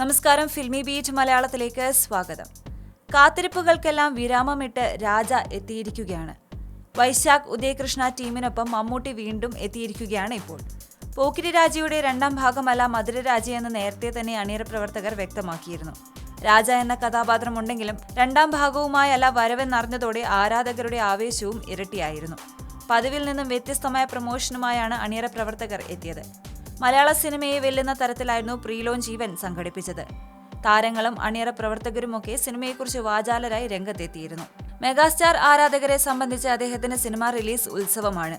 നമസ്കാരം. Filmy beat മലയാളത്തിലേക്ക് സ്വാഗതം. കാത്തിരിപ്പുകൾക്കെല്ലാം വിരാമമിട്ട് രാജ എത്തിയിരിക്കുകയാണ്. വൈശാഖ് ഉദയകൃഷ്ണ ടീമിനൊപ്പം മമ്മൂട്ടി വീണ്ടും എത്തിയിരിക്കുകയാണ് ഇപ്പോൾ. പോക്കിരി രാജയുടെ രണ്ടാം ഭാഗമല്ല മധുരരാജ എന്ന് നേരത്തെ തന്നെ അണിയറ പ്രവർത്തകർ വ്യക്തമാക്കിയിരുന്നു. രാജ എന്ന കഥാപാത്രമുണ്ടെങ്കിലും രണ്ടാം ഭാഗവുമായല്ല വരവെന്നറിഞ്ഞതോടെ ആരാധകരുടെ ആവേശവും ഇരട്ടിയായിരുന്നു. പതിവിൽ നിന്നും വ്യത്യസ്തമായ പ്രമോഷനുമായാണ് അണിയറ പ്രവർത്തകർ എത്തിയത്. മലയാള സിനിമയെ വെല്ലുന്ന തരത്തിലായിരുന്നു പ്രീ ലോഞ്ച് ഈവന്റ് സംഘടിപ്പിച്ചത്. താരങ്ങളും അണിയറ പ്രവർത്തകരുമൊക്കെ സിനിമയെക്കുറിച്ച് വാചാലരായി രംഗത്തെത്തിയിരുന്നു. മെഗാസ്റ്റാർ ആരാധകരെ സംബന്ധിച്ച് അദ്ദേഹത്തിന്റെ സിനിമ റിലീസ് ഉത്സവമാണ്.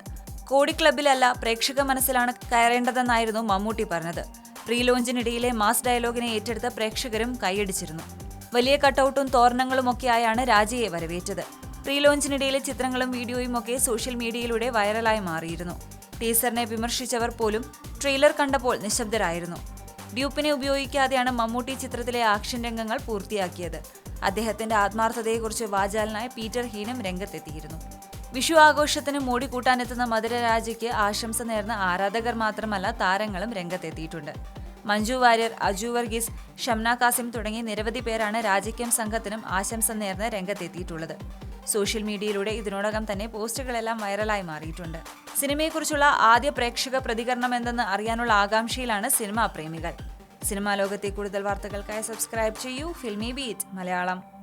കോടി ക്ലബിലല്ല പ്രേക്ഷക മനസ്സിലാണ് കയറേണ്ടതെന്നായിരുന്നു മമ്മൂട്ടി പറഞ്ഞത്. പ്രീ ലോഞ്ചിനിടയിലെ മാസ് ഡയലോഗിനെ ഏറ്റെടുത്ത പ്രേക്ഷകരും കൈയടിച്ചിരുന്നു. വലിയ കട്ടൗട്ടും തോരണങ്ങളുമൊക്കെയായാണ് രാജിയെ വരവേറ്റത്. പ്രീ ലോഞ്ചിനിടയിലെ ചിത്രങ്ങളും വീഡിയോയും ഒക്കെ സോഷ്യൽ മീഡിയയിലൂടെ വൈറലായി മാറിയിരുന്നു. ടീസറിനെ വിമർശിച്ചവർ പോലും ട്രെയിലർ കണ്ടപ്പോൾ നിശബ്ദരായിരുന്നു. ഡ്യൂപ്പിനെ ഉപയോഗിക്കാതെയാണ് മമ്മൂട്ടി ചിത്രത്തിലെ ആക്ഷൻ രംഗങ്ങൾ പൂർത്തിയാക്കിയത്. അദ്ദേഹത്തിന്റെ ആത്മാർത്ഥതയെക്കുറിച്ച് വാചാലനായ പീറ്റർ ഹീനം രംഗത്തെത്തിയിരുന്നു. വിഷു ആഘോഷത്തിന് മോടി കൂട്ടാനെത്തുന്ന മധുരരാജയ്ക്ക് ആശംസ നേർന്ന ആരാധകർ മാത്രമല്ല താരങ്ങളും രംഗത്തെത്തിയിട്ടുണ്ട്. മഞ്ജു വാര്യർ അജു വർഗീസ് ഷംന കാസിം തുടങ്ങി നിരവധി പേരാണ് രാജയ്ക്കും സംഘത്തിനും ആശംസ നേർന്ന് രംഗത്തെത്തിയിട്ടുള്ളത്. സോഷ്യൽ മീഡിയയിലൂടെ ഇതിനോടകം തന്നെ പോസ്റ്റുകളെല്ലാം വൈറലായി മാറിയിട്ടുണ്ട്. സിനിമയെക്കുറിച്ചുള്ള ആദ്യ പ്രേക്ഷക പ്രതികരണം എന്തെന്ന് അറിയാനുള്ള ആകാംക്ഷയിലാണ് സിനിമാ പ്രേമികൾ. സിനിമാ ലോകത്തെ കൂടുതൽ വാർത്തകൾക്കായി സബ്സ്ക്രൈബ് ചെയ്യൂ ഫിൽമി ബീറ്റ് മലയാളം.